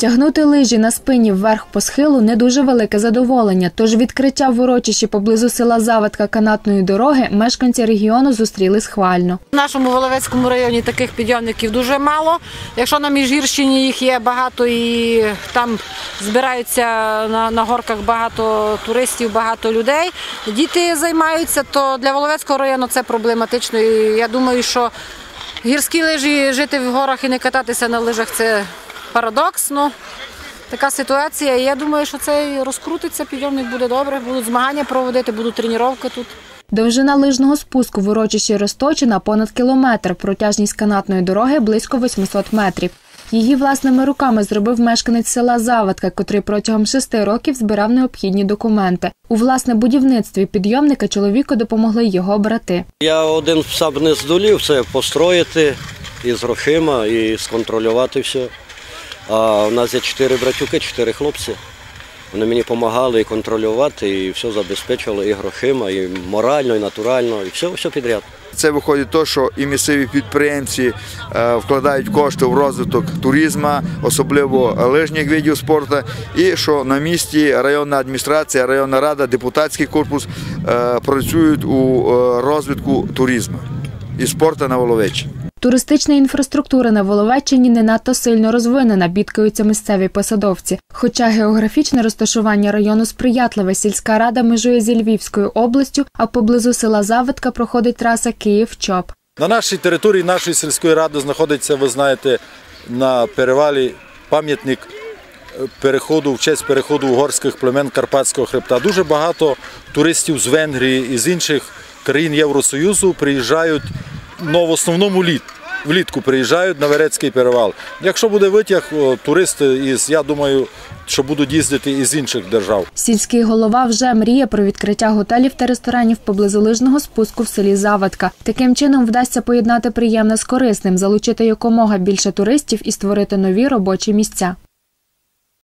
Тягнути лижі на спині вверх по схилу не дуже велике задоволення. Тож відкриття в урочищі поблизу села Завадка канатної дороги мешканці регіону зустріли схвально. В нашому Воловецькому районі таких підйомників дуже мало. Якщо на Міжгірщині їх є багато і там збираються на, на горках багато туристів, багато людей. Діти займаються, то для Воловецького району це проблематично. І я думаю, що гірські лижі жити в горах і не кататися на лижах це парадокс. Ну, така ситуація. Я думаю, що це розкрутиться, підйомник буде добре, будуть змагання проводити, будуть тренування тут. Довжина лижного спуску в урочищі Росточина понад кілометр, протяжність канатної дороги близько 800 метрів. Її власними руками зробив мешканець села Завадка, котрий протягом шести років збирав необхідні документи. У власне будівництві підйомника чоловіку допомогли його брати. Я один сам не здолів це построїти із грошима і сконтролювати все. А у нас є чотири братюки, чотири хлопці. Вони мені допомагали і контролювати, і все забезпечували і грошима, і морально, і натурально, і все, все підряд. Це виходить то, що і місцеві підприємці е, вкладають кошти в розвиток туризму, особливо лижних видів спорту, і що на місці районна адміністрація, районна рада, депутатський корпус е, працюють у е, розвитку туризму і спорту на Воловеччині. Туристична інфраструктура на Воловеччині не надто сильно розвинена, бідкаються місцеві посадовці. Хоча географічне розташування району сприятливе, сільська рада межує зі Львівською областю, а поблизу села Завитка проходить траса Київ-Чоп. На нашій території нашої сільської ради знаходиться, ви знаєте, на перевалі пам'ятник е, переходу в честь переходу угорських племен Карпатського хребта. Дуже багато туристів з Венгрії і з інших країн Євросоюзу приїжджають ну, в основному літ. Влітку приїжджають на Верецький перевал. Якщо буде витяг, туристи із, я думаю, що будуть їздити із інших держав. Сільський голова вже мріє про відкриття готелів та ресторанів поблизу лижного спуску в селі Завадка. Таким чином вдасться поєднати приємне з корисним, залучити якомога більше туристів і створити нові робочі місця.